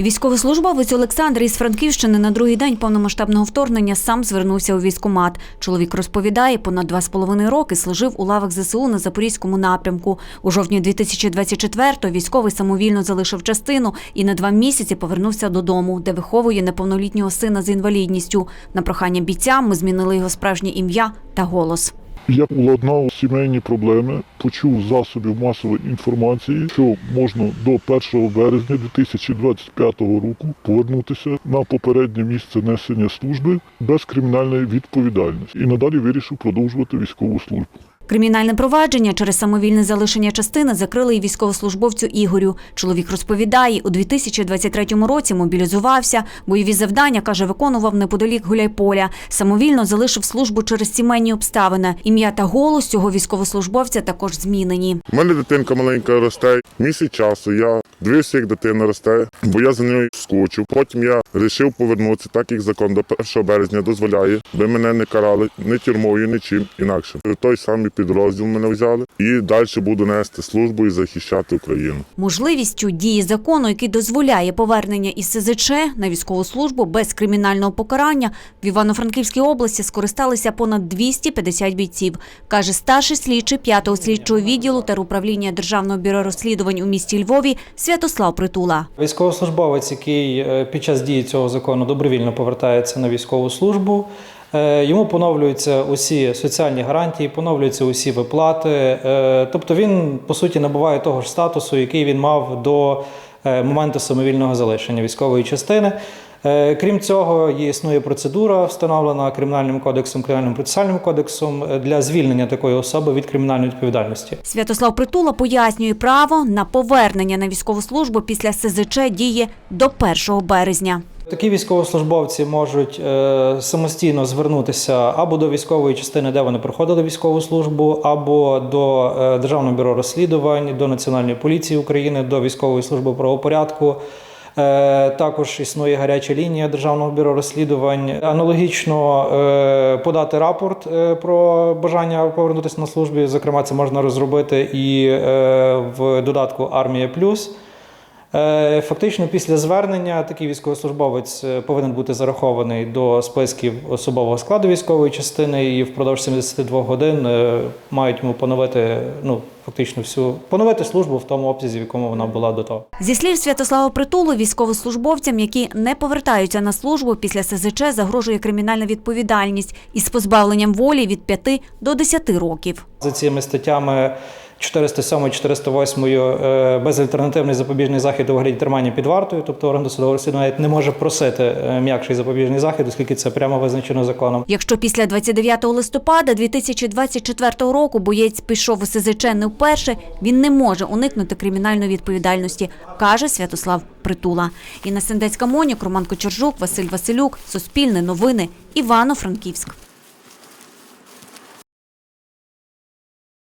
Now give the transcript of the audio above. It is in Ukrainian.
Військовослужбовець Олександр із Франківщини на другий день повномасштабного вторгнення сам звернувся у військкомат. Чоловік розповідає, понад два з половиною роки служив у лавах ЗСУ на Запорізькому напрямку. У жовтні 2024-го військовий самовільно залишив частину і на два місяці повернувся додому, де виховує неповнолітнього сина з інвалідністю. На прохання бійця ми змінили його справжнє ім'я та голос. Я уладнав сімейні проблеми, почув засобів масової інформації, що можна до 1 березня 2025 року повернутися на попереднє місце несення служби без кримінальної відповідальності. І надалі вирішив продовжувати військову службу. Кримінальне провадження через самовільне залишення частини закрили і військовослужбовцю Ігорю. Чоловік розповідає, у 2023 році мобілізувався. Бойові завдання, каже, виконував неподалік Гуляйполя. Самовільно залишив службу через сімейні обставини. Ім'я та голос цього військовослужбовця також змінені. У мене дитинка маленька росте. Місяць часу я дивився, як дитина росте, бо я за нею скочив. Потім я вирішив повернутися, так як закон до 1 березня дозволяє, би мене не карали ні тюрмою, нічим інакше. В той самий підрозділ мене взяли і далі буду нести службу і захищати Україну. Можливістю дії закону, який дозволяє повернення із СЗЧ на військову службу без кримінального покарання, в Івано-Франківській області скористалися понад 250 бійців, каже старший слідчий 5-го слідчого відділу теруправління Державного бюро розслідувань у місті Львові Святослав Притула. Військовослужбовець, який е, під час дії цього закону добровільно повертається на військову службу, е, йому поновлюються усі соціальні гарантії, поновлюються усі виплати. е, Тобто він, по суті, набуває того ж статусу, який він мав до моменту самовільного залишення військової частини. Е, Крім цього, є існує процедура, встановлена кримінальним кодексом, кримінальним процесуальним кодексом е, для звільнення такої особи від кримінальної відповідальності. Святослав Притула пояснює право на повернення на військову службу після СЗЧ діє до 1 березня. Такі військовослужбовці можуть е, самостійно звернутися або до військової частини, де вони проходили військову службу, або до Державного бюро розслідувань, до Національної поліції України, до військової служби правопорядку. Е, також існує гаряча лінія Державного бюро розслідувань. Аналогічно е, подати рапорт е, про бажання повернутися на службі. Зокрема, це можна розробити і в додатку Армія Плюс. Е, Фактично, після звернення такий військовослужбовець е, повинен бути зарахований до списків особового складу військової частини і впродовж 72 годин е, мають йому поновити ну фактично всю поновити службу в тому обсязі, в якому вона була до того. Зі слів Святослава Притулу, військовослужбовцям, які не повертаються на службу після СЗЧ, загрожує кримінальна відповідальність із позбавленням волі від 5 до 10 років. За цими статтями 407 408 е, безальтернативний запобіжний захід у вигляді тримання під вартою, тобто орган досудового розслідування навіть не може просити е, м'якший запобіжний захід, оскільки це прямо визначено законом. Якщо після 29 листопада 2024 року боєць пішов у СЗЧ не вперше, він не може уникнути кримінальної відповідальності, каже Святослав Притула. Інна Сендецька Монюк, Роман Кочержук, Василь Василюк, Суспільне новини, Івано-Франківськ.